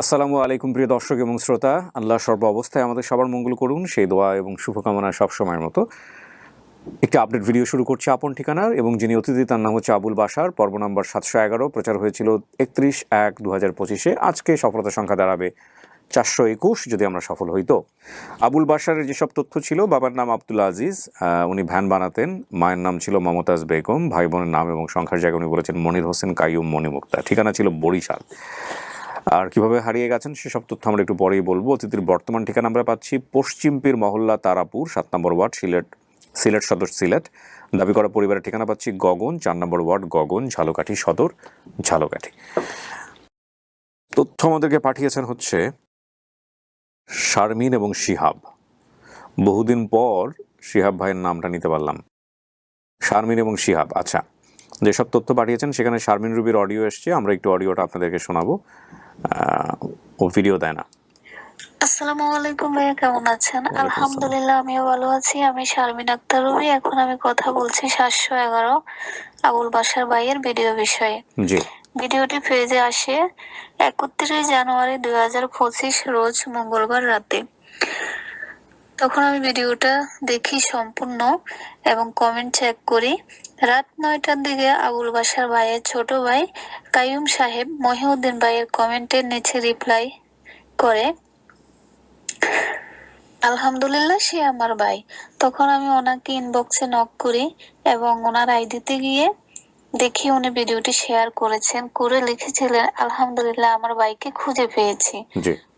আসসালামু আলাইকুম, প্রিয় দর্শক এবং শ্রোতা। আল্লাহ সর্ব অবস্থায় আমাদের সবার মঙ্গল করুন, সেই দোয়া এবং শুভকামনা সব সময়ের মতো। একটি আপডেট ভিডিও শুরু করছি আপন ঠিকানার এবং যিনি অতিথি, তার নাম হচ্ছে আবুল বাসার পর্ব নম্বর সাতশো এগারো, প্রচার হয়েছিল একত্রিশ এক দু হাজার পঁচিশে। আজকে সফলতা সংখ্যা দাঁড়াবে চারশো একুশ, যদি আমরা সফল হইতো আবুল বাসারের যেসব তথ্য ছিল, বাবার নাম আব্দুল আজিজ উনি ভ্যান বানাতেন। মায়ের নাম ছিল মমতাজ বেগম। ভাই বোনের নাম এবং সংখ্যার জায়গায় উনি বলেছেন মনির হোসেন কাইয়ুম মণিমুক্তা। ঠিকানা ছিল বরিশাল। আর কীভাবে হারিয়ে গেছেন সেসব তথ্য আমরা একটু পরেই বলব। অতিথির বর্তমান ঠিকানা আমরা পাচ্ছি পশ্চিম পীর মহল্লা তারাপুর, সাত নম্বর ওয়ার্ড, সিলেট সিলেট সদর, সিলেট। দাবি করা পরিবারের ঠিকানা পাচ্ছি গগন, চার নম্বর ওয়ার্ড, গগন, ঝালকাঠি সদর, ঝালকাঠি। তথ্য আমাদেরকে পাঠিয়েছেন হচ্ছে শারমিন এবং শিহাব। বহুদিন পর শিহাব ভাইয়ের নামটা নিতে পারলাম। শারমিন এবং শিহাব আচ্ছা। যেসব তথ্য পাঠিয়েছেন সেখানে শারমিন রুবির অডিও এসছে, আমরা একটু অডিওটা আপনাদেরকে শোনাবো। ও ভিডিও দেয় না। আসসালামু আলাইকুম ভাইয়া কেমন আছেন? আলহামদুলিল্লাহ আমিও ভালো আছি। আমি শারমিন আক্তার রবি এখন আমি কথা বলছি সাতশো এগারো আবুল বাসার ভাইয়ের ভিডিও বিষয়ে। জি। ভিডিওটি পেজে আসে একত্রিশ জানুয়ারি দুই হাজার পঁচিশ রোজ মঙ্গলবার রাতে। তখন আমি ভিডিওটা দেখি সম্পূর্ণ এবং কমেন্ট চেক করি। রাত নয়টার দিকে আবুল বাসার ভাইয়ের ছোট ভাই কাইম সাহেব মহিউদ্দিন ভাইয়ের কমেন্টের নিচে রিপ্লাই করে, আলহামদুলিল্লাহ, সে আমার ভাই। তখন আমি ওনাকে ইনবক্সে নক করি এবং ওনার আইডিতে গিয়ে দেখি উনি ভিডিওটি শেয়ার করেছেন। করে লিখেছিলেন, আলহামদুলিল্লাহ, আমার ভাইকে খুঁজে পেয়েছি।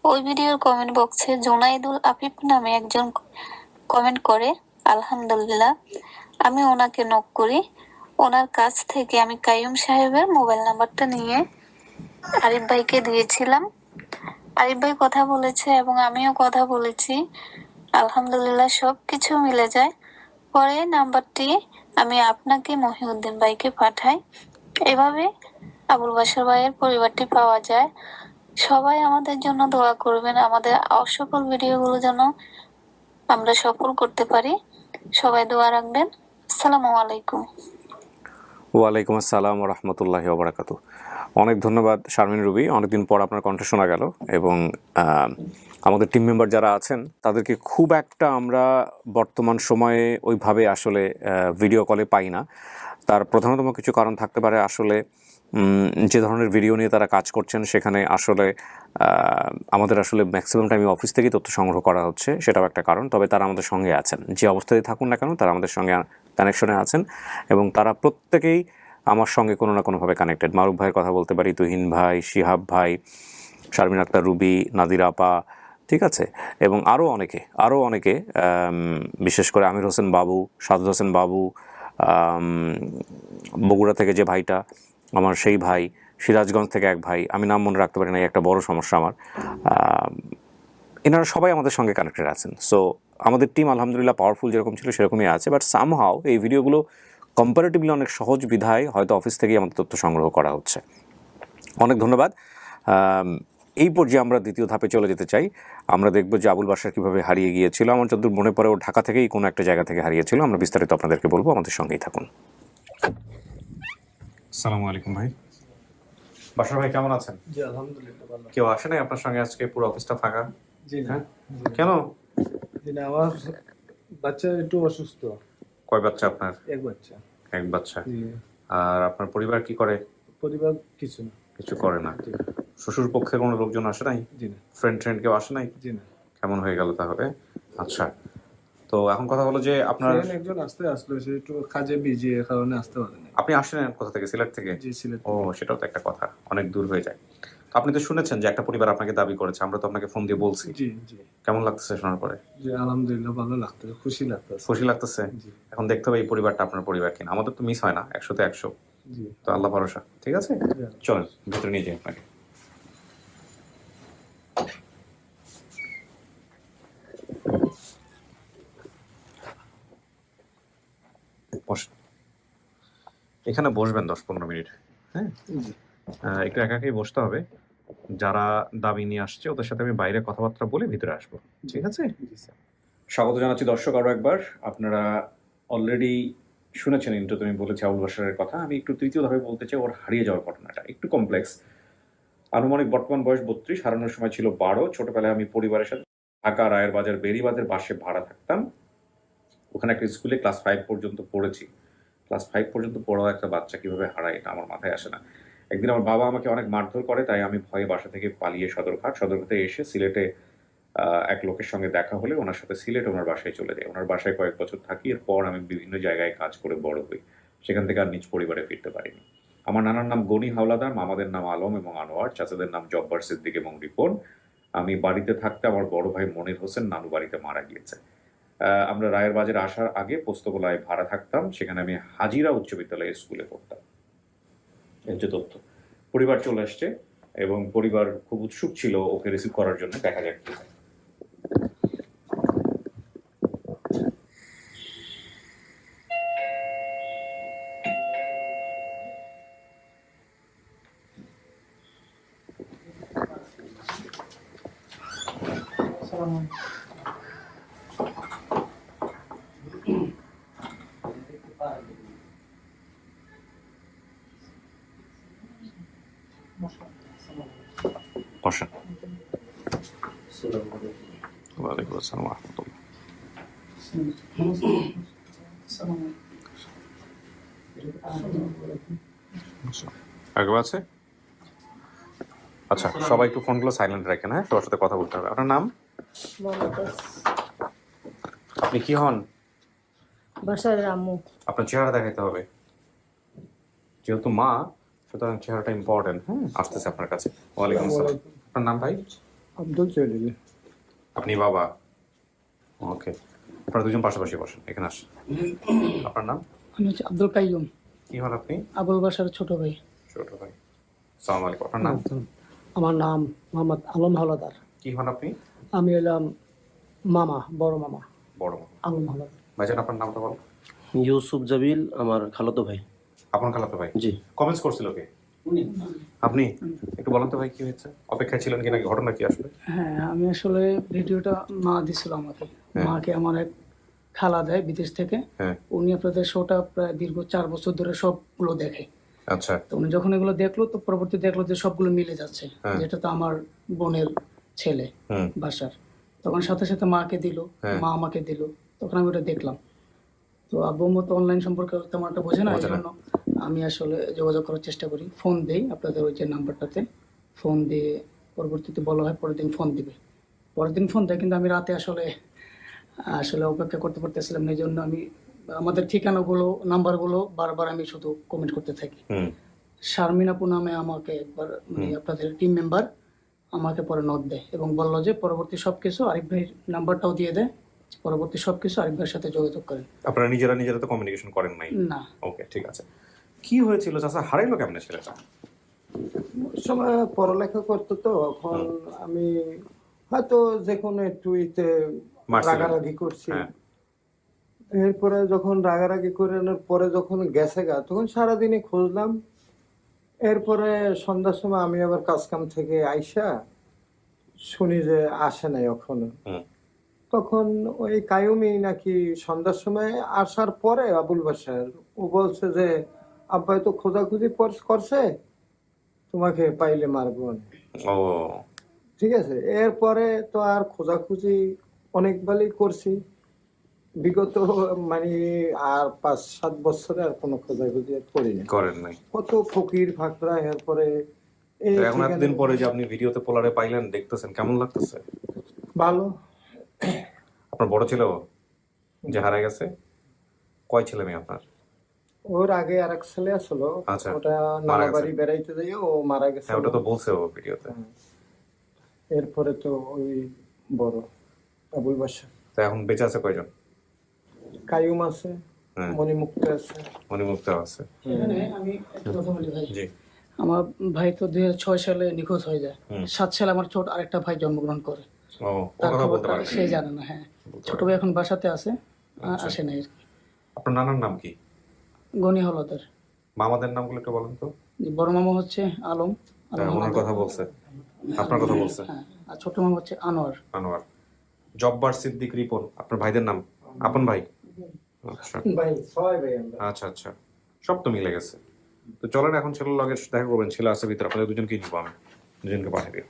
ওই ভিডিওর কমেন্ট বক্সে জোনাইদুল আফিফ নামে একজন কমেন্ট করে, আলহামদুলিল্লাহ, আমি ওনাকে নক করি। ওনার কাছ থেকে আমি কাইয়ুম সাহেবের মোবাইল নাম্বারটা নিয়ে আরিফ ভাইকে দিয়েছিলাম। আরিফ ভাই কথা বলেছে এবং আমিও কথা বলেছি। আলহামদুলিল্লাহ সব কিছু মিলে যায়। পরে নাম্বারটি আমি আপনাকে মহিউদ্দিন ভাইকে পাঠাই। এভাবে আবুল বাসার ভাইয়ের পরিবারটি পাওয়া যায়। সবাই আমাদের জন্য দোয়া করবেন, আমাদের অসফল ভিডিওগুলো যেন আমরা সফল করতে পারি। সবাই দোয়া রাখবেন। আসসালামু আলাইকুম। ওয়ালাইকুম আসসালাম রহমতুল্লাহ ওবরাকাতু। অনেক ধন্যবাদ শারমিন রুবি। অনেকদিন পর আপনার কণ্ঠ শোনা গেল এবং আমাদের টিম মেম্বার যারা আছেন, তাদেরকে খুব একটা আমরা বর্তমান সময়ে ওইভাবে আসলে ভিডিও কলে পাই না। তার প্রধানতম কিছু কারণ থাকতে পারে আসলে যে ধরনের ভিডিও নিয়ে তারা কাজ করছেন, সেখানে আসলে আমাদের আসলে ম্যাক্সিমাম টাইম অফিস থেকেই তথ্য সংগ্রহ করা হচ্ছে, সেটাও একটা কারণ। তবে তারা আমাদের সঙ্গে আছেন। যে অবস্থায় থাকুন না কেন, তারা আমাদের সঙ্গে কানেকশনে আছেন এবং তারা প্রত্যেকেই আমার সঙ্গে কোনো না কোনোভাবে কানেক্টেড মারুফ ভাইয়ের কথা বলতে পারি, তুহিন ভাই, শিহাব ভাই, শারমিন আক্তার, রুবি, নাদির আপা, ঠিক আছে? এবং আরও অনেকে আরও অনেকে বিশেষ করে আমির হোসেন বাবু সাদুদ হোসেন বাবু বগুড়া থেকে যে ভাইটা আমার সেই ভাই, সিরাজগঞ্জ থেকে এক ভাই, আমি নাম মনে রাখতে পারি না একটা বড় সমস্যা আমার। এনারা সবাই আমাদের সঙ্গে কানেক্টেড আছেন। সো আমাদের টিম আলহামদুলিল্লাহ পাওয়ারফুল যেরকম ছিল সেরকমই আছে বাট সামহাও এই ভিডিওগুলো কম্পারেটিভলি অনেক সহজ বিধায় হয়তো অফিস থেকেই আমাদের তথ্য সংগ্রহ করা হচ্ছে। অনেক ধন্যবাদ। এই পর্যায়ে আমরা দ্বিতীয় ধাপে চলে যেতে চাই। আমরা দেখব যে আবুল বাসার কীভাবে হারিয়ে গিয়েছিল। আমার যতদূর মনে পড়ে, ও ঢাকা থেকেই কোনো একটা জায়গা থেকে হারিয়েছিল। আমরা বিস্তারিত আপনাদেরকে বলব, আমাদের সঙ্গেই থাকুন। আসসালামু আলাইকুম ভাই। বাসার ভাই কেমন আছেন? জি আলহামদুলিল্লাহ ভালো কেউ আসে নাই আপনার সঙ্গে আজকে? পুরো অফিসটা ফাঁকা? জি না। হ্যাঁ? কেন? জি না আমার বাচ্চা একটু অসুস্থ। কয় বাচ্চা আপনার? এক বাচ্চা। এক বাচ্চা। আর আপনার পরিবার কি করে? পরিবার কিছু না। কিছু করে না। শ্বশুর পক্ষে কোনো লোকজন আসে নাই? জি না। ফ্রেন্ড ট্রেন্ড কেউ আসে নাই? জি না। কেমন হয়ে গেল তাহলে? আচ্ছা তো এখন কথা হলো যে আপনার একজন আসতে আসলো সে একটু কাজে বিজি এর কারণে আসতে পারেনি। আপনি আসেন কোথা থেকে? সিলেট থেকে? জি সিলেট ও সেটাও তো একটা কথা অনেক দূর হয়ে যায়। তো আপনি তো শুনেছেন যে একটা পরিবার আপনাকে দাবি করেছে আমরা তো আপনাকে ফোন দিয়ে বলছি। জি জি। কেমন লাগতেছে শোনার পরে? জি আলহামদুলিল্লাহ ভালো লাগতেছে খুশি লাগতেছে। খুশি লাগতেছে? এখন দেখতে হবে এই পরিবারটা আপনার পরিবার কিনা। আমাদের তো মিস হয় না একশোতে একশো। জি। তো আল্লাহ ভরসা ঠিক আছে। চলেন ভিতরে নিয়ে যাই আপনাকে। এখানে বসবেন দশ পনেরো মিনিট হ্যাঁ? একটু একাকেই বসতে হবে। যারা দাবি নিয়ে আসছে ওদের সাথে আমি বাইরে কথাবার্তা বলে ভিতরে আসব ঠিক আছে? স্বাগত জানাচ্ছি দর্শক আরও একবার। আপনারা অলরেডি শুনেছেন ইন্টু তুমি বলেছি আবুল বাসারের কথা। আমি একটু তৃতীয়ভাবে বলতে চাই ওর হারিয়ে যাওয়ার ঘটনাটা একটু কমপ্লেক্স আনুমানিক বর্তমান বয়স বত্রিশ হারানোর সময় ছিল বারো। ছোটবেলায় আমি পরিবারের সাথে ঢাকা রায়ের বাজার বেরিবাদের বাসে ভাড়া থাকতাম। ওখানে একটা স্কুলে ক্লাস ফাইভ পর্যন্ত পড়েছি। ক্লাস ফাইভ পর্যন্ত পড়াও একটা বাচ্চা কীভাবে হারায় এটা আমার মাথায় আসে না। একদিন আমার বাবা আমাকে অনেক মারধর করে, তাই আমি ভয়ে বাসা থেকে পালিয়ে সদরঘাট, সদরঘাটে এসে সিলেটে এক লোকের সঙ্গে দেখা হলে ওনার সাথে সিলেট ওনার বাসায় চলে যাই। ওনার বাসায় কয়েক বছর থাকি, এরপর আমি বিভিন্ন জায়গায় কাজ করে বড় হই। সেখান থেকে আর নিজ পরিবারে ফিরতে পারিনি। আমার নানার নাম গনি হাওলাদার, মামাদের নাম আলম এবং আনোয়ার, চাচাদের নাম জব্বার সিদ্দিক এবং রিপন। আমি বাড়িতে থাকতে আমার বড় ভাই মনির হোসেন, নানু বাড়িতে মারা গিয়েছে। আমরা রায়ের বাজারে আসার আগে পোস্তগোলায় ভাড়া থাকতাম, সেখানে আমি হাজিরা উচ্চ বিদ্যালয়ে স্কুলে পড়তাম। এই হচ্ছে তথ্য। পরিবার চলে আসছে এবং পরিবার খুব উৎসুক ছিল ওকে রিসিভ করার জন্য, দেখা যাক কি হয়। বসেন ওয়ালাইকুম আসসালাম রহমতুল্লাহ আগে আছে? আচ্ছা সবাই একটু ফোনগুলো সাইলেন্ট রাখেন হ্যাঁ? সবার সাথে কথা বলতে হবে। আপনার নাম? আপনি কি হন? বাসার আম্মু। আপনার চেহারা দেখাইতে হবে। যেহেতু মা সুতরাং চেহারাটা ইম্পর্টেন্ট হ্যাঁ? আসতেছে আপনার কাছে। ওয়ালাইকুম আসসালাম। আপনার নাম ভাই? আব্দুল চৌধুরী আপনি বাবা। ওকে। আপনারা দুজন পাশাপাশি বসেন এখানে আসেন। আপনার নাম? আমি হচ্ছে আব্দুল কাইয়ুম। কি হন আপনি? আবুল বাসার ছোট ভাই। ছোট ভাই। সালাম আলাইকুম। আপনার নাম? আমার নাম মোহাম্মদ আলম হাওলাদার। কি হন আপনি? আমি এলাম মামা বড় মামা। বড় মা আলম হাওলাদার। ভাইজান আপনার নামটা বলো ইউসুফ জাবিল আমার খালাতো ভাই। আপনার খালাতো ভাই? জি। কমেন্টস করছিল কে? আপনি একটু বলেন তো ভাই কি হয়েছে? অপেক্ষায় ছিলেন কি নাকি? ঘটনা কি আসবে হ্যাঁ আমি আসলে ভিডিওটা মা দিছিল আমাকে। মাকে আমার এক খালা দেয় বিদেশ থেকে। হ্যাঁ। উনি আপনাদের শোটা প্রায় দীর্ঘ চার বছর ধরে সবগুলো দেখে। আচ্ছা। তো উনি যখন এগুলো দেখল তো পরবর্তী দেখল যে সবগুলো মিলে যাচ্ছে। হ্যাঁ। যেটা তো আমার বোনের ছেলে হুম। বাসার। তখন সাথে সাথে মাকে দিল হ্যাঁ। মা আমাকে দিল। তখন আমি ওটা দেখলাম। তো আব্বু মতো অনলাইন সম্পর্কে তেমন একটা বোঝে না এই বোঝে না। জন্য আমি আসলে যোগাযোগ করার চেষ্টা করি। ফোন দেই আপনাদের ওই যে নাম্বারটাতে। ফোন দিয়ে পরবর্তীতে বলা হয় পরের দিন ফোন দিবে। পরের দিন ফোন দেয় কিন্তু আমি রাতে আসলে আসলে অপেক্ষা করতে পারতেছিলাম না এই জন্য আমি আমাদের ঠিকানাগুলো নাম্বারগুলো বারবার আমি শুধু কমেন্ট করতে থাকি। শারমিন আপু নামে আমাকে একবার মানে আপনাদের টিম মেম্বার আমাকে পরে নোট দেয় এবং বলল যে পরবর্তী সব কিছু আরিফ ভাইয়ের নাম্বারটাও দিয়ে দেয়। পরবর্তী সব কিছু আরিফ ভাইয়ের সাথে যোগাযোগ করেন। আপনারা নিজেরা নিজেরা তো কমিউনিকেশন করেন নাই? না। ওকে ঠিক আছে। কি হয়েছিল? চাচা হারাইলো কেমনে ছেলেটা? সময় পড়ালেখা করতো তো এখন আমি হয়তো যে কোনো একটু ইতে রাগারাগি করছি। হ্যাঁ। এরপরে যখন রাগারাগি করে পরে যখন গেছে গা তখন সারাদিনই খুঁজলাম। এরপরে সন্ধ্যার সময় আমি আবার কাজকাম থেকে আইসা শুনি যে আসে নাই এখনও। তখন ওই কায়ুমি নাকি সন্ধ্যার সময় আসার পরে আবুল বাসার ও বলছে যে আব্বাই তো খোঁজাখুঁজি করছে তোমাকে পাইলে মারবো ও। ঠিক আছে এরপরে তো আর খোঁজাখুঁজি অনেকবারই করছি। বিগত মানে আর পাঁচ সাত বছরে আর কোনো খোঁজাখুঁজি করিনি। করেন নাই। কত ফকির ফাকরা এরপরে এখন এতদিন পরে যে আপনি ভিডিওতে পোলারে পাইলেন দেখতেছেন কেমন লাগতেছে? ভালো। আপনার বড় ছিল যে হারা গেছে? কয় ছেলে মেয়ে আপনার? ওর আগে আর এক ছেলে আসলো আচ্ছা, ওটা নানা বাড়ি বেড়াইতে যাই ও মারা গেছে। হ্যাঁ ওটা তো বলছে ও ভিডিওতে। এরপরে তো ওই বড় আবুল বাসা তো এখন বেঁচে আছে কয়জন? কায়ুম আছে হ্যাঁ। মণিমুক্ত আছে। মণিমুক্ত আছে। আমি কথা বলি ভাই। জি। আমার ভাই তো দুই হাজার ছয় সালে নিখোঁজ হয়ে যায়। সাত সালে আমার ছোট আরেকটা ভাই জন্মগ্রহণ করে। তার খবরটা সে জানে না হ্যাঁ। ছোট ভাই এখন বাসাতে আছে আসে নাই আর কি। আপনার নানার নাম কি? গনি হলদার। মামাদের নামগুলো একটু বলেন তো। বড় মামা হচ্ছে আলম হ্যাঁ, ওনার কথা বলছে। আপনার কথা বলছে। হ্যাঁ আর ছোট মামা হচ্ছে আনোয়ার। আনোয়ার। জব্বার সিদ্দিক রিপন আপনার ভাইদের নাম? আপন ভাই? আচ্ছা। ভাই ছয় ভাই আমরা। আচ্ছা আচ্ছা। সব তো মিলে গেছে। তো চলেন এখন ছেলের লগে দেখা করবেন ছেলে আছে ভিতরে। আপনাদের দুজনকে নিবো আমি। দুজনকে পাঠিয়ে দিই।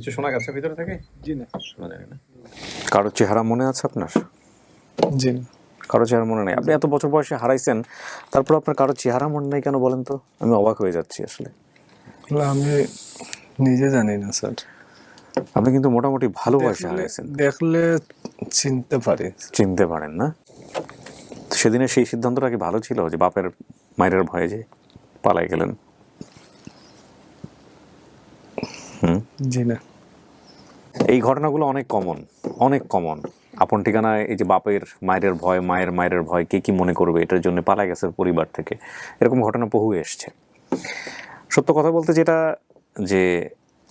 কিছু শোনা গেছে ভিতরে থেকে? জি না। শোনা যায় না। কারও চেহারা মনে আছে আপনার? জি না। কারও চেহারা মনে নেই। আপনি এত বছর বয়সে হারাইছেন তারপর আপনার কারও চেহারা মনে নেই কেন বলেন তো? আমি অবাক হয়ে যাচ্ছি আসলে। আমি নিজে জানি না স্যার। আপনি কিন্তু মোটামুটি ভালো বয়সে দেখলে- হারাইছেন। দেখলে চিনতে পারি। চিনতে পারেন না? সেদিনে সেই সিদ্ধান্তটা কি ভালো ছিল যে বাপের মায়ের ভয়ে যে পালাই গেলেন? হুম? জি না। এই ঘটনাগুলো অনেক কমন অনেক কমন আপন ঠিকানায় এই যে বাপের, মায়ের ভয়, মায়ের মায়ের ভয়, কে কি মনে করবে, এটার জন্য পালা গেছে পরিবার থেকে। এরকম ঘটনা বহু এসছে। সত্য কথা বলতে যেটা, যে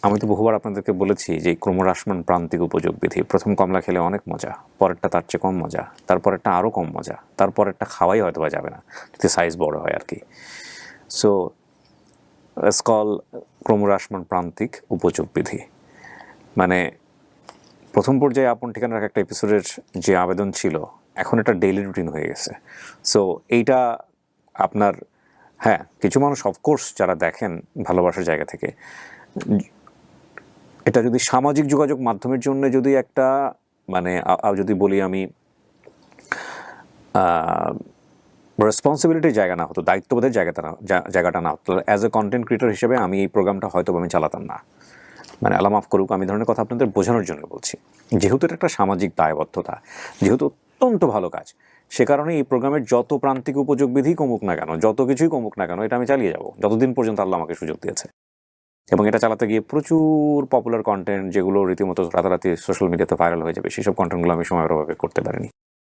আমি তো বহুবার আপনাদেরকে বলেছি যে ক্রমহ্রাসমান প্রান্তিক উপযোগ বিধি প্রথম কমলা খেলে অনেক মজা, পরেরটা তার চেয়ে কম মজা, তারপরেরটা আরও কম মজা, তারপরেরটা খাওয়াই হয়তো বা যাবে না, যদি সাইজ বড় হয় আর কি। সো স্কল ক্রমহ্রাসমান প্রান্তিক উপযোগ বিধি মানে প্রথম পর্যায়ে আপন ঠিকানার একটা এপিসোডের যে আবেদন ছিল, এখন এটা ডেইলি রুটিন হয়ে গেছে। সো এইটা আপনার হ্যাঁ কিছু মানুষ অফকোর্স যারা দেখেন ভালোবাসার জায়গা থেকে, এটা যদি সামাজিক যোগাযোগ মাধ্যমের জন্য যদি একটা মানে যদি বলি আমি রেসপন্সিবিলিটির জায়গা না হতো, দায়িত্ববোধের জায়গাটা না জায়গাটা না হতো অ্যাজ এ কন্টেন্ট ক্রিয়েটর হিসেবে আমি এই প্রোগ্রামটা হয়তো আমি চালাতাম না। মানে আল্লাহ মাফ করুক, আমি ধরনের কথা আপনাদের বোঝানোর জন্য বলছি। যেহেতু এটা একটা সামাজিক দায়বদ্ধতা, যেহেতু অত্যন্ত ভালো কাজ, সে কারণে এই প্রোগ্রামের যত প্রান্তিক উপযোগ বিধি কমুক না কেন, যত কিছুই কমুক না কেন, এটা আমি চালিয়ে যাব, যতদিন পর্যন্ত আল্লাহ আমাকে সুযোগ দিয়েছে। এবং এটা চালাতে গিয়ে প্রচুর পপুলার কন্টেন্ট যেগুলো রীতিমতো রাতারাতি সোশ্যাল মিডিয়াতে ভাইরাল হয়ে যাবে, সেসব কন্টেন্টগুলো আমি সময়ের অভাবে করতে পারিনি।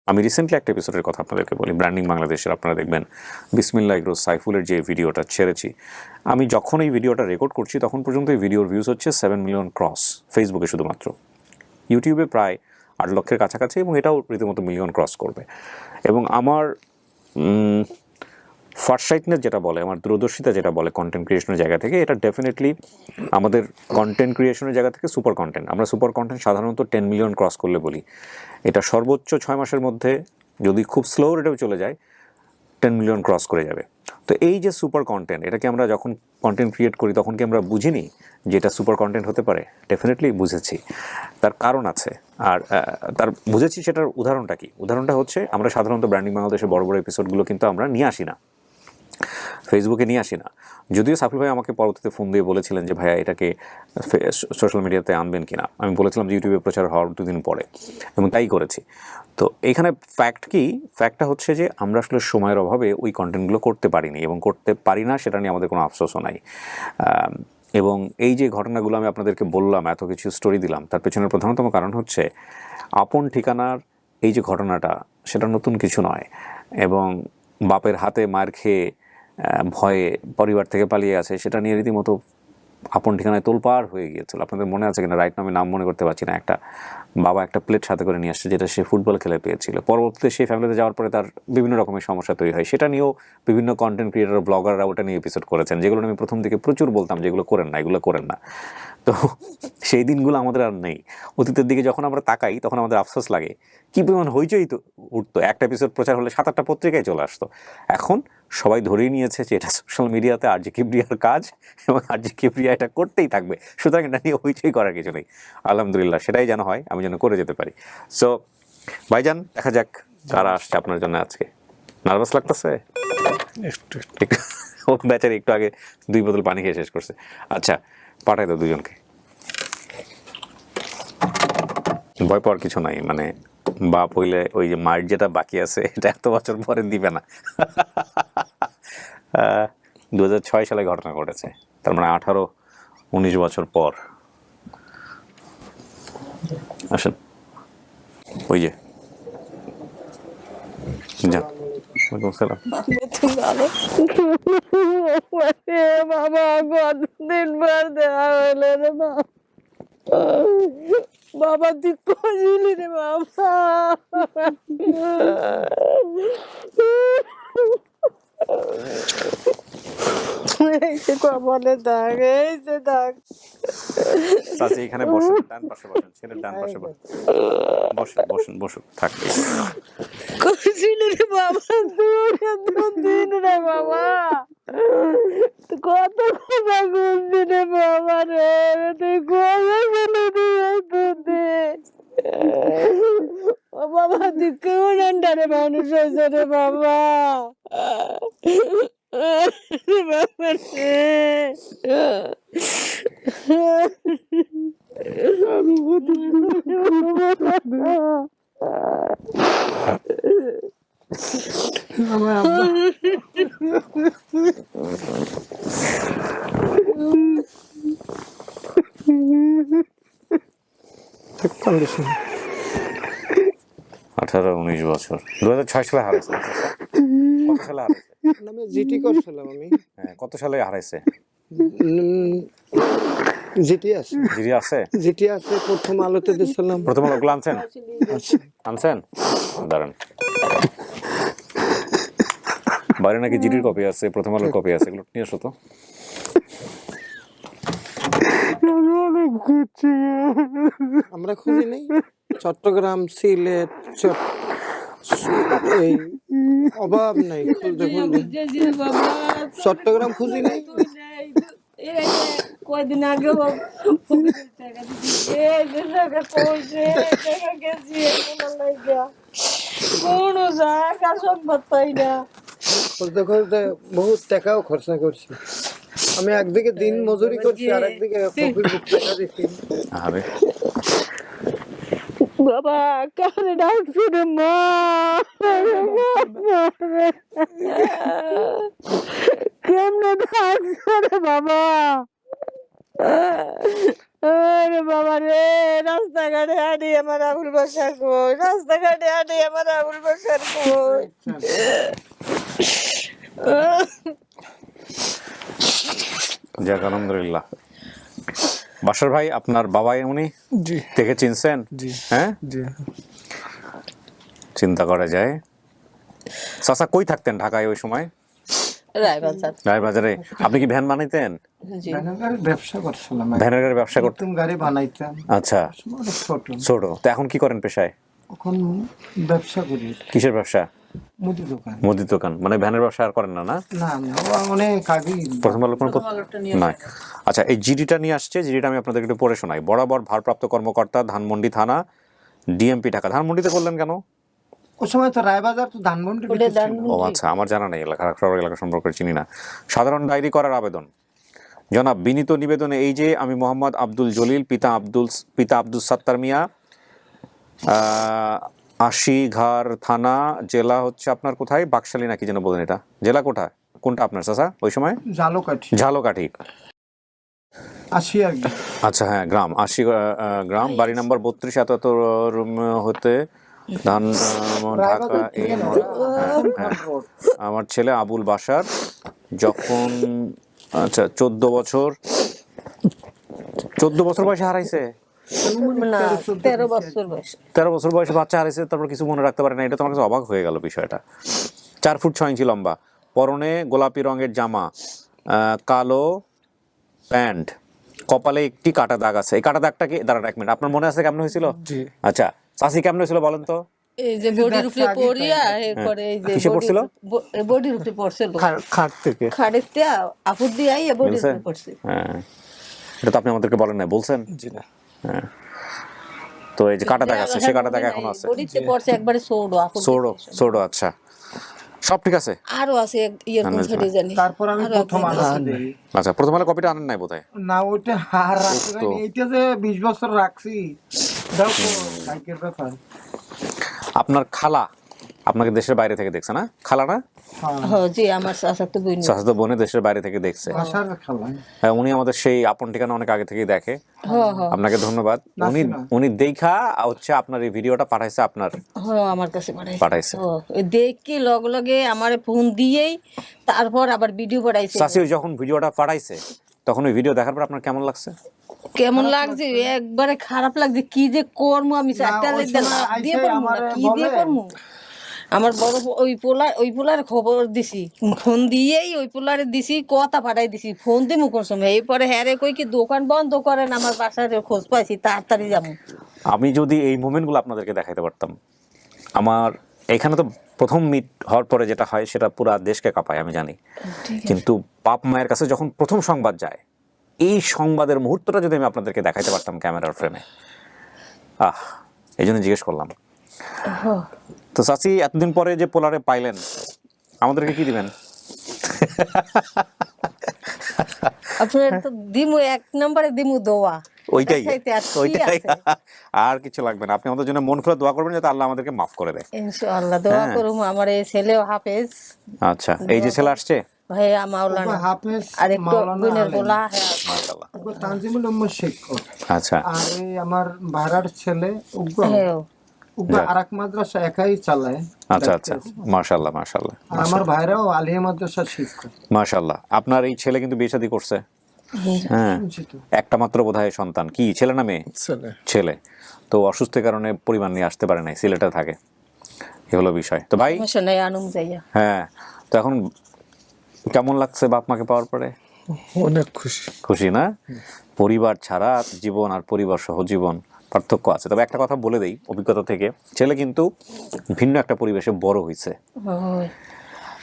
আমি রিসেন্টলি একটা এপিসোডের কথা আপনাদেরকে বলি ব্র্যান্ডিং বাংলাদেশের আপনারা দেখবেন বিসমিল্লা ইগরোজ সাইফুলের যে ভিডিওটা ছেড়েছি, আমি যখন এই ভিডিওটা রেকর্ড করছি, তখন পর্যন্ত এই ভিডিওর ভিউজ হচ্ছে সেভেন মিলিয়ন ক্রস ফেসবুকে শুধুমাত্র। ইউটিউবে প্রায় আট লক্ষের কাছাকাছি এবং এটাও রীতিমতো মিলিয়ন ক্রস করবে। এবং আমার ফার্স্টসাইটনেস যেটা বলে, আমার দূরদর্শিতা যেটা বলে কন্টেন্ট ক্রিয়েশনের জায়গা থেকে, এটা ডেফিনেটলি আমাদের কন্টেন্ট ক্রিয়েশনের জায়গা থেকে সুপার কন্টেন্ট আমরা সুপার কন্টেন্ট সাধারণত টেন মিলিয়ন ক্রস করলে বলি। এটা সর্বোচ্চ ছয় মাসের মধ্যে যদি খুব স্লো রেটেও চলে যায় টেন মিলিয়ন ক্রস করে যাবে। তো এই যে সুপার কন্টেন্ট এটাকে আমরা যখন কন্টেন্ট ক্রিয়েট করি, তখন কি আমরা বুঝিনি যে এটা সুপার কন্টেন্ট হতে পারে? ডেফিনেটলি বুঝেছি। তার কারণ আছে। আর তার বুঝেছি সেটার উদাহরণটা কি? উদাহরণটা হচ্ছে, আমরা সাধারণত ব্র্যান্ডিং বাংলাদেশের বড় বড় এপিসোডগুলো কিন্তু আমরা নিয়ে আসি না। ফেসবুকে নিয়ে আসি না। যদিও সাফিল ভাই আমাকে পরবর্তীতে ফোন দিয়ে বলেছিলেন যে, ভাইয়া, এটাকে সোশ্যাল মিডিয়াতে আনবেন কিনা? আমি বলেছিলাম যে ইউটিউবে প্রচার হওয়ার দুদিন পরে। এবং তাই করেছি। তো এখানে ফ্যাক্ট কি? ফ্যাক্টটা হচ্ছে যে, আমরা আসলে সময়ের অভাবে ওই কন্টেন্টগুলো করতে পারিনি এবং করতে পারি না, সেটা নিয়ে আমাদের কোনো আফসোসও নাই। এবং এই যে ঘটনাগুলো আমি আপনাদেরকে বললাম, এত কিছু স্টোরি দিলাম, তার পেছনের প্রধানতম কারণ হচ্ছে, আপন ঠিকানার এই যে ঘটনাটা, সেটা নতুন কিছু নয়। এবং বাপের হাতে মার খেয়ে ভয়ে পরিবার থেকে পালিয়ে আছে সেটা নিয়ে রীতিমতো আপন ঠিকানায় তোলপাড় হয়ে গিয়েছিল। আপনাদের মনে আছে কিনা? রাইট আমি নাম মনে করতে পারছি না। একটা বাবা একটা প্লেট সাথে করে নিয়ে আসছে, যেটা সে ফুটবল খেলে পেয়েছিল। পরবর্তীতে সেই ফ্যামিলিতে যাওয়ার পরে তার বিভিন্ন রকমের সমস্যা তৈরি হয়। সেটা নিয়েও বিভিন্ন কন্টেন্ট ক্রিয়েটর ব্লগাররা ওটা নিয়ে এপিসোড করেছেন, যেগুলো আমি প্রথম থেকে প্রচুর বলতাম যেগুলো করেন না, এগুলো করেন না। তো সেই দিনগুলো আমাদের আর নেই। অতীতের দিকে যখন আমরা তাকাই, তখন আমাদের আফসোস লাগে, কী পরিমাণ হইচই তো উঠতো। একটা এপিসোড প্রচার হলে সাত আটটা পত্রিকায় চলে আসতো। এখন সবাই ধরেই নিয়েছে যে এটা সোশ্যাল মিডিয়াতে আর জি কিপ্রিয়ার কাজ এবং আর জি কিপ্রিয়া এটা করতেই থাকবে। সুতরাং এটা নিয়ে হইচই করার কিছু নেই। আলহামদুলিল্লাহ সেটাই যেন হয় আমি যেন করে যেতে পারি। সো ভাইজান দেখা যাক কারা আসছে আপনার জন্য আজকে। নার্ভাস লাগতেছে? একটু ও বেচারি একটু আগে দুই বোতল পানি খেয়ে শেষ করছে। আচ্ছা পাঠাই দাও দুজনকে। ভয় পাওয়ার কিছু নাই মানে বাপ হইলে ওই যে মায়ের যেটা বাকি আছে, এটা এত বছর পরে দিবে না। দু হাজার ছয় সালে ঘটনা ঘটেছে। তার মানে আঠারো, উনিশ বছর পর। আসেন ওই যে। যান বাবা কতদিন পর দেখা হলো বাবা বাবা তুই কইলি রে বাবা? কপালে দাগ এই যে দাগ চাচি এখানে বসেন ডান পাশে বসেন ছেলের ডান পাশে বসেন। বসেন বসেন বসুন থাক। কইলি রে বাবা? দুদিন দিন রে বাবা। কত কথা করছি রে বাবা রে তুই কবে গেলি দিয়ে দুদিন ও বাবা তুই কেমন আন্ডারে মানুষ হয়েছে রে বাবা। বাবা রে। আঠারো উনিশ বছর। দু হাজার ছয় সালে হারাইছে। কত সালে হারাইছে? আমি জিটি করছিলাম আমি। হ্যাঁ কত সালে হারাইছে? জিটি আছে। আছে? জিটি আছে প্রথম আলোতে দিয়েছিলাম। প্রথম লোকগুলো আনছেন? আনছেন? দাঁড়ান। বাইরে নাকি জিডির কপি আছে প্রথম আলোর কপি আছে এগুলো নিয়ে আসো তো। আমরা খুঁজি নেই। চট্টগ্রাম সিলেট এই অভাব নেই খুঁজতে খুঁজতে। চট্টগ্রাম খুঁজি নেই। কয়দিন আগে কোন জায়গা সংবাদ পাই না। বহুত টাকাও খরচা করছি। আমি একদিকে দিন মজুরি করছি আর একদিকে আরে। বাবা কারে ডাকছো রে মা। কেমনে ডাকছো রে বাবা? আরে বাবা রে রাস্তাঘাটে হাঁটি আমার আবুল বসার কই? রাস্তাঘাটে হাঁটি আমার আবুল বসার কই? যাক আলহামদুলিল্লাহ। বাসার ভাই আপনার বাবা উনি? জি। দেখে চিনছেন? জি। হ্যাঁ? জি। চিন্তা করা যায়। চাচা কই থাকতেন ঢাকায় ওই সময়? রায়বাজার। আপনি কি ভ্যান বানাইতেন? ভ্যানের ব্যবসা করছিলাম ভ্যানের গাড়ির ব্যবসা করতেন? গাড়ি বানাইতাম। আচ্ছা। ছোট। ছোট। তো এখন কি করেন পেশায়? এখন ব্যবসা করি। কিসের ব্যবসা? মুদি দোকান। মুদির দোকান মানে ভ্যানের ব্যবসা আর করেন না না? না না অনেক আগেই প্রথম আলো কোনো নাই। আচ্ছা এই জিডিটা নিয়ে আসছে জিডিটা আমি আপনাদের একটু পড়ে শোনাই। বরাবর ভারপ্রাপ্ত কর্মকর্তা ধানমন্ডি থানা ডিএমপি ঢাকা। ধানমন্ডিতে করলেন কেন? ওই সময় তো রায়বাজার তো ধানমন্ডি ও আচ্ছা আমার জানা নেই এলাকা শহর এলাকা সম্পর্কে চিনি না। সাধারণ ডায়েরি করার আবেদন। জনাব বিনীত নিবেদনে এই যে আমি মোহাম্মদ আব্দুল জলিল পিতা আব্দুল পিতা আব্দুল সাত্তার মিয়া আহ, আশিঘার থানা জেলা হচ্ছে আপনার কোথায়? বাকশালী নাকি যেন বলেন এটা। জেলা কোথায়? কোনটা আপনার চাচা? ওই সময়? ঝালকাঠি। আর আচ্ছা হ্যাঁ গ্রাম। আশি গ্রাম বাড়ি নাম্বার বত্রিশ এতাত্তর হতে ধান ঢাকা হ্যাঁ, হ্যাঁ। আমার ছেলে আবুল বাসার যখন আচ্ছা চোদ্দ বছর চোদ্দ বছর বয়সে হারাইছে? তেরো বছর বয়স। তেরো বছর বয়সে। বাচ্চা হারিয়েছে তারপর কিছু মনে রাখতে পারে না এটা তো আমার কাছে অবাক হয়ে গেল বিষয়টা। চার ফুট ছয় ইঞ্চি লম্বা পরনে গোলাপি রঙের জামা আহ, কালো প্যান্ট কপালে একটি কাটা দাগ আছে। এই কাটা দাগটা কি? দাঁড়ান এক মিনিট আপনার মনে আছে কেমন হয়েছিল? আচ্ছা চাষি কেমন হয়েছিল বলেন তো? এই যে বডির উপরে পড়িয়া এরপরে এই যে পড়ছিল? বডির উপরে পড়ছিল খাট থেকে। খাড়িতে আপুর দিয়ে আইয়া বডির উপরে পড়ছে। হ্যাঁ। এটা তো আপনি আমাদেরকে বলেন না বলছেন? জি না। তো এই যে কাটা দাগ আছে সে কাটা দাগ এখনও আছে। বডিতে পড়ছে একবারে সোডো সোডো সোডো আচ্ছা। সব ঠিক আছে? আরও আছে ইয়ার জানি। তারপর আমি প্রথম। আচ্ছা প্রথম আলো কপিটা আনেন নাই বোধহয়? না ওইটা আর রাখছি। এইটা যে বিশ বছর রাখছি। দেখো আপনার খালা আপনাকে দেশের বাইরে থেকে দেখছে না? খালা না হ্যাঁ। হ্যাঁ জি আমার চাচাতো বোনে। দেশের বাইরে থেকে দেখছে। হ্যাঁ উনি আমাদের সেই আপন ঠিকানা অনেক আগে থেকেই দেখে। হ্যাঁ আপনাকে ধন্যবাদ। উনি উনি দেখা হচ্ছে আপনার এই ভিডিওটা পাঠাইছে আপনার। হ্যাঁ আমার কাছে পাঠাইছে। পাঠাইছে। দেখি লগ লগে আমার ফোন দিয়েই তারপর আবার ভিডিও পাঠাইছে ওই যখন ভিডিওটা পাঠাইছে তখন ওই ভিডিও দেখার পর আপনার কেমন লাগছে? কেমন লাগছে? একবারে খারাপ লাগছে। কি যে করব আমি চারটা দিয়ে কি দিয়ে আমার বড় ওই পোলা ওই পোলার খবর দিছি। ফোন দিয়েই ওই পোলারে দিছি কথা পাঠাই দিছি ফোন দিমু কোন সময়? এরপরে হ্যারে কই কি দোকান বন্ধ করেন আমার বাসার খোঁজ পাইছি তাড়াতাড়ি যাব। আমি যদি এই মুভমেন্টগুলো আপনাদেরকে দেখাইতে পারতাম আমার এখানে তো প্রথম মিট হওয়ার পরে যেটা হয় সেটা পুরো দেশকে কাঁপায় আমি জানি। কিন্তু বাপ মায়ের কাছে যখন প্রথম সংবাদ যায় এই সংবাদের মুহূর্তটা যদি আমি আপনাদেরকে দেখাইতে পারতাম ক্যামেরার ফ্রেমে আহ এই জন্য জিজ্ঞেস করলাম। তো চাচি এতদিন পরে যে পোলারে পাইলেন আমাদেরকে কি দিবেন? আপনার তো দিমু এক নম্বরে দিমু দোয়া। ওইটাই ওইটাই। আর কিছু লাগবে না। আপনি আমাদের জন্য মন খুলে দোয়া করবেন যাতে আল্লাহ আমাদেরকে মাফ করে দেয়। ইনশাআল্লাহ দোয়া হ্যাঁ। করুম আমার এই ছেলেও হাফেজ। আচ্ছা এই যে ছেলে আসছে? ভাইয়া মাওলানা। হাফেজ আর একটু গুণের গোলা হ্যাঁ। মাশাআল্লাহ। তানজিমুল শিক্ষক আচ্ছা। আর এই আমার ভাড়ার ছেলে উগ্র। হ্যাঁ উগ্র মাদ্রাসা একাই চালায়। আচ্ছা আচ্ছা। মাশাআল্লাহ মাশাআল্লাহ আমার ভাইরাও আলিয়া মাদ্রাসার শিক্ষক মাশাআল্লাহ। আপনার এই ছেলে কিন্তু বিয়ে শাদী করছে? হ্যাঁ। একটা মাত্র বোধহয় সন্তান। কি ছেলে না মেয়ে? ছেলে। তো অসুস্থের কারণে পরিবার নিয়ে আসতে পারে নাই সিলেটে থাকে। এ হলো বিষয়। তো ভাই? হ্যাঁ। তো এখন কেমন লাগছে বাপ মাকে পাওয়ার পরে? অনেক খুশি। খুশি না? পরিবার ছাড়া জীবন আর পরিবার সহ জীবন। পার্থক্য আছে। তবে একটা কথা বলে দেই অভিজ্ঞতা থেকে। ছেলে কিন্তু ভিন্ন একটা পরিবেশে বড় হয়েছে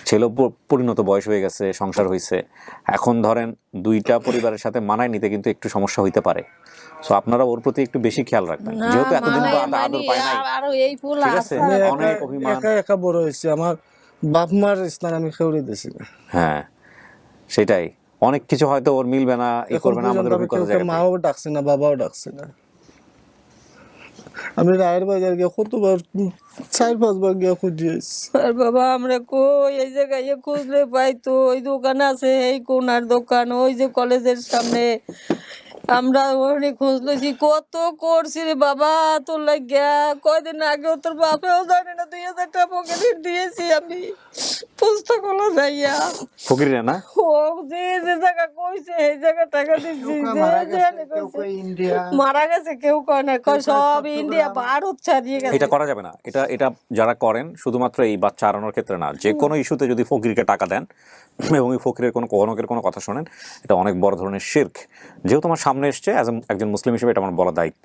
ছেলে পরিণত বয়স হয়ে গেছে সংসার হয়েছে এখন ধরেন দুইটা পরিবারের সাথে মানায় নিতে কিন্তু একটু সমস্যা হইতে পারে। সো আপনারা ওর প্রতি একটু বেশি খেয়াল রাখবেন। যেহেতু এতদিন তো মানে- আদর মানে পায় নাই। ঠিক আছে? অনেক অভিমান। একা একা বড় হয়েছে। আমার বাপ মার স্থান আমি দিছি হ্যাঁ সেটাই। অনেক কিছু হয়তো ওর মিলবে না ই করবে না আমাদের আমি অভিজ্ঞতা থেকে। মাও ডাকছি না বাবাও ডাকছি না। আমি রায়ের বাজার গিয়ে কতবার চার পাঁচবার গিয়ে খুঁজিয়েছি আর বাবা, আমরা কই? এই জায়গায় খুঁজলে পাই তো, ওই দোকান আছে, এই কোনার দোকান, ওই যে কলেজের সামনে। আমরা ওখানে খোঁজ লইছি কত করছি রে বাবা? তোর লাগিয়া কয়দিন আগেও তোর বাপেও জানে না দুই হাজার টাকা পকেটে দিয়েছি আমি। পুস্তক হলো যাইয়া। ফকিরে না? ও যে যে জায়গা কইছে এই জায়গা টাকা দিচ্ছি মারা গেছে কেউ কইছে। মারা গেছে কেউ কয় না কয় সব ইন্ডিয়া ভারত ছাড়িয়ে গেছে। এটা করা যাবে না। এটা এটা যারা করেন শুধুমাত্র এই বাচ্চা হারানোর ক্ষেত্রে না। যে কোনো ইস্যুতে যদি ফকিরকে টাকা দেন এবং এই ফকিরের কোনো কনকের কোনো কথা শোনেন এটা অনেক বড় ধরনের শির্ক। যেহেতু আমার সামনে এসছে একজন মুসলিম হিসেবে এটা আমার বলা দায়িত্ব।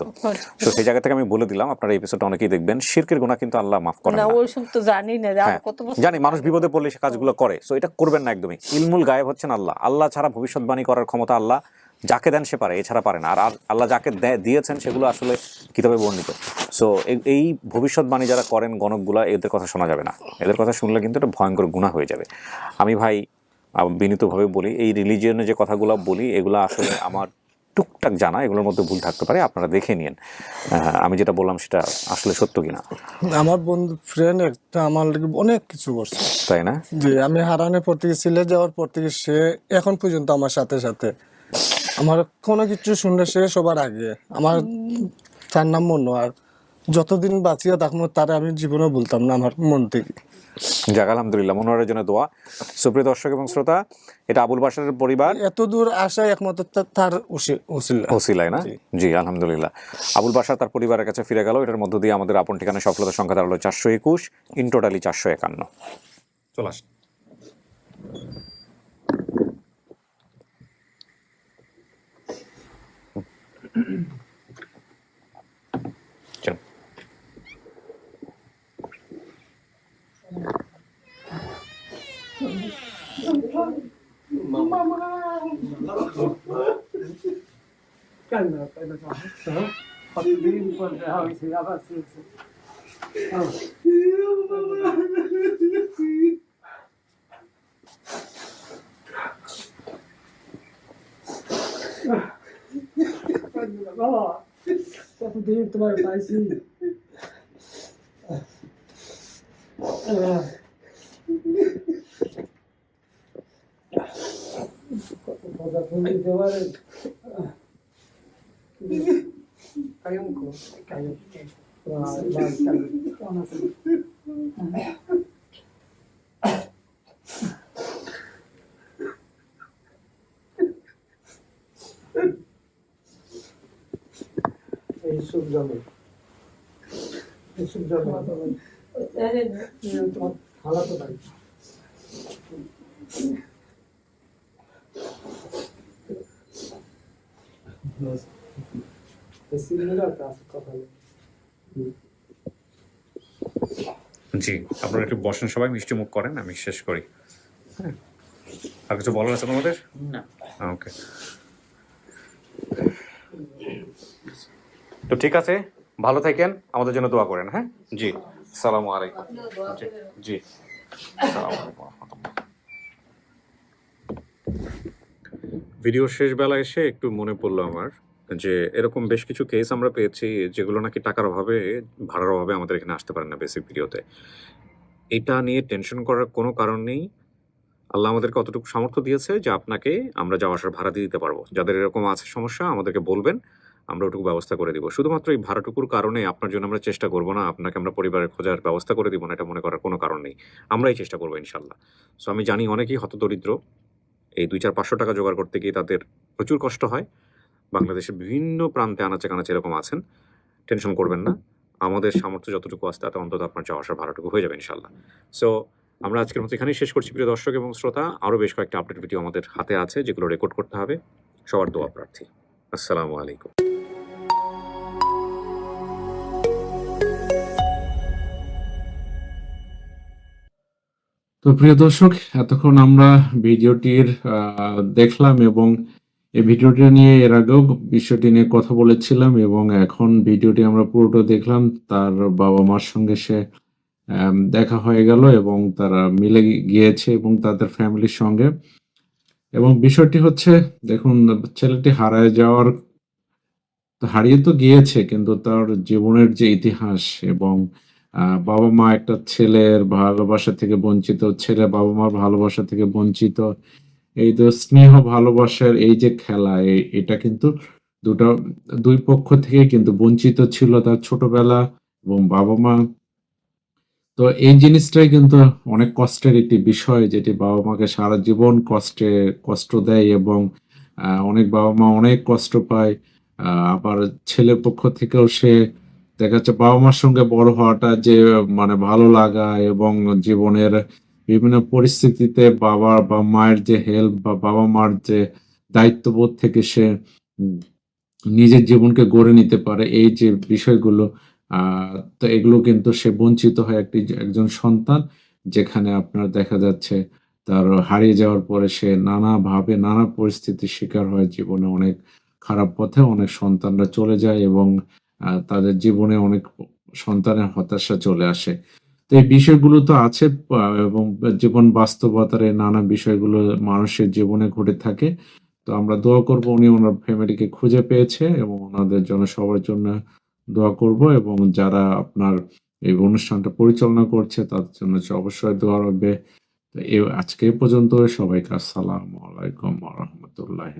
তো সেই জায়গা থেকে আমি বলে দিলাম আপনারা এই এপিসোডটা অনেকেই দেখবেন। শির্কের গুণা কিন্তু আল্লাহ মাফ করেন না। ওইসব তো জানি না আর হ্যাঁ, জানি মানুষ বিপদে পড়লে সে কাজগুলো করে। সো এটা করবেন না একদমই। ইলমুল গায়েব হচ্ছেন আল্লাহ। আল্লাহ ছাড়া ভবিষ্যৎবাণী করার ক্ষমতা আল্লাহ যাকে দেন সে পারে এছাড়া পারে না। আর আল্লাহ যাকে দিয়েছেন সেগুলো আসলে কিতাবে বর্ণিত। সো এই ভবিষ্যৎবাণী যারা করেন গণকগুলা এদের কথা শোনা যাবে না। এদের কথা শুনলে কিন্তু এটা ভয়ঙ্কর গুণা হয়ে যাবে। আমি ভাই বিনীতভাবে বলি এই রিলিজিয়নের যে কথাগুলো বলি এগুলো আসলে আমার টুকটাক জানা এগুলোর মধ্যে ভুল থাকতে পারে আপনারা দেখে নিন। আমি যেটা বললাম সেটা আসলে সত্য কিনা। আমার বন্ধু ফ্রেন্ড একটা আমার লাগি অনেক কিছু করছে। তাই না? যে আমি হারানোর পর থেকে সিলে যাওয়ার পর থেকে সে এখন পর্যন্ত আমার সাথে সাথে। আমার কোনো কিছু শুনলে সে সবার আগে। আমার তার নাম মনো আর যতদিন বাঁচিয়া থাকব তারা আমি জীবনে বলতাম না আমার মন থেকে। যাক আলহামদুলিল্লাহ মনোয়ারের জন্য দোয়া। সুপ্রিয় দর্শক এবং শ্রোতা এটা আবুল বাসারের পরিবার। এত দূর আসা একমাত্র তার ওসিলায় না? জি। আলহামদুলিল্লাহ। আবুল বাসা তার পরিবারের কাছে ফিরে গেল। এটার মধ্য দিয়ে আমাদের আপন ঠিকানা সফলতার সংখ্যা দাঁড়াল চারশো একুশ ইন টোটালি চারশো একান্ন। চলে আসেন চল Mama ka! Kaya talaga. Ha? Patuloyin po na ako siya ba siya. Mama! Patuloyin tumayo tayo siya. Ah. কতদিন তোমার পাইছি কায়ম কো কায়ম কেমন আছেন ইউসুফ জামিল ইউসুফ জামিল এই তোমার খালাতো ভাই সিনিয়র কাছে কথা বলে জি আপনারা একটু বসেন সবাই মিষ্টি মুখ করেন আমি শেষ করি। হ্যাঁ। আর কিছু বলার আছে তোমাদের? না। ওকে। তো ঠিক আছে ভালো থাকেন আমাদের জন্য দোয়া করেন হ্যাঁ? জি সালামু আলাইকুম। জি জি আসসালামু আলাইকুম। ভিডিওর শেষ বেলা এসে একটু মনে পড়ল আমার যে এরকম বেশ কিছু কেস আমরা পেয়েছি যেগুলো নাকি টাকার অভাবে, ভাড়ার অভাবে আমাদের এখানে আসতে পারে না বেসিক ভিডিওতে। এটা নিয়ে টেনশন করার কোনো কারণ নেই। আল্লাহ আমাদেরকে অতটুকু সামর্থ্য দিয়েছে যে আপনাকে আমরা যাওয়া আসার ভাড়া দিয়ে দিতে পারব। যাদের এরকম আছে সমস্যা আমাদেরকে বলবেন, আমরা ওটুকু ব্যবস্থা করে দিব। শুধুমাত্র এই ভাড়াটুকুর কারণে আপনার জন্য আমরা চেষ্টা করব না, আপনাকে আমরা পরিবারের খোঁজার ব্যবস্থা করে দিব না, এটা মনে করার কোনো কারণ নেই। আমরাই চেষ্টা করব ইনশাল্লাহ। সো আমি জানি অনেকেই হতদরিদ্র। এই দুই চার পাঁচশো টাকা জোগাড় করতে গিয়ে তাদের প্রচুর কষ্ট হয়। বাংলাদেশের বিভিন্ন প্রান্তে আনাচে কানাচে এরকম আছেন। টেনশন করবেন না। আমাদের সামর্থ্য যতটুকু আছে, তাতে অন্তত আপনার যাওয়া আসার ভাড়াটুকু হয়ে যাবে ইনশাল্লাহ। সো আমরা আজকের মতো এখানেই শেষ করছি, প্রিয় দর্শক এবং শ্রোতা। আরও বেশ কয়েকটা আপডেট ভিডিও আমাদের হাতে আছে, যেগুলো রেকর্ড করতে হবে। সবার দোয়া, প্রার্থী। আসসালামু আলাইকুম। তো প্রিয় দর্শক, এতক্ষণ আমরা ভিডিওটির দেখলাম এবং এই ভিডিওটি নিয়ে এর আগেও বিষয়টি নিয়ে কথা বলেছিলাম এবং এখন ভিডিওটি আমরা পুরোটা দেখলাম। তার বাবা মার সঙ্গে সে দেখা হয়ে গেল এবং তারা মিলে গিয়েছে এবং তাদের ফ্যামিলির সঙ্গে। এবং বিষয়টি হচ্ছে, দেখুন, ছেলেটি হারায় যাওয়ার, হারিয়ে তো গিয়েছে, কিন্তু তার জীবনের যে ইতিহাস এবং বাবা মা একটা ছেলের ভালোবাসা থেকে বঞ্চিত, ছেলে বাবা মার ভালোবাসা থেকে বঞ্চিত। এই তো স্নেহ ভালোবাসার এই যে খেলা এটা কিন্তু দুটো, দুই পক্ষ থেকে কিন্তু বঞ্চিত ছিল তার ছোটবেলা এবং বাবা মা তো এই জিনিসটাই কিন্তু অনেক কষ্টের একটি বিষয়, যেটি বাবা মাকে সারা জীবন কষ্টে, কষ্ট দেয় এবং অনেক বাবা মা অনেক কষ্ট পায়। আবার ছেলের পক্ষ থেকেও সে দেখা যাচ্ছে বাবা মার সঙ্গে বড় হওয়াটা যে মানে ভালো লাগা এবং জীবনের বিভিন্ন পরিস্থিতিতে বাবা বা মায়ের যে হেল্প বা বাবা মার যে দায়িত্ববোধ থেকে সে নিজের জীবনকে গড়ে নিতে পারে, এই যে বিষয়গুলো তো এগুলো কিন্তু সে বঞ্চিত হয় একটি, একজন সন্তান যেখানে আপনার দেখা যাচ্ছে তার হারিয়ে যাওয়ার পরে সে নানাভাবে নানা পরিস্থিতির শিকার হয়, জীবনে অনেক খারাপ পথে অনেক সন্তানরা চলে যায় এবং তাদের জীবনে অনেক সন্তানের হতাশা চলে আসে। তো এই বিষয়গুলো তো আছে এবং জীবন বাস্তবতার এই নানা বিষয়গুলো মানুষের জীবনে ঘটে থাকে। তো আমরা দোয়া করব, উনি ওনার ফ্যামিলিকে খুঁজে পেয়েছে এবং ওনাদের জন্য সবার জন্য দোয়া করব এবং যারা আপনার এই অনুষ্ঠানটা পরিচালনা করছে, তাদের জন্য অবশ্যই দোয়া রবে আজকে পর্যন্ত সবাইকে আসসালামু আলাইকুম রহমতুল্লাহ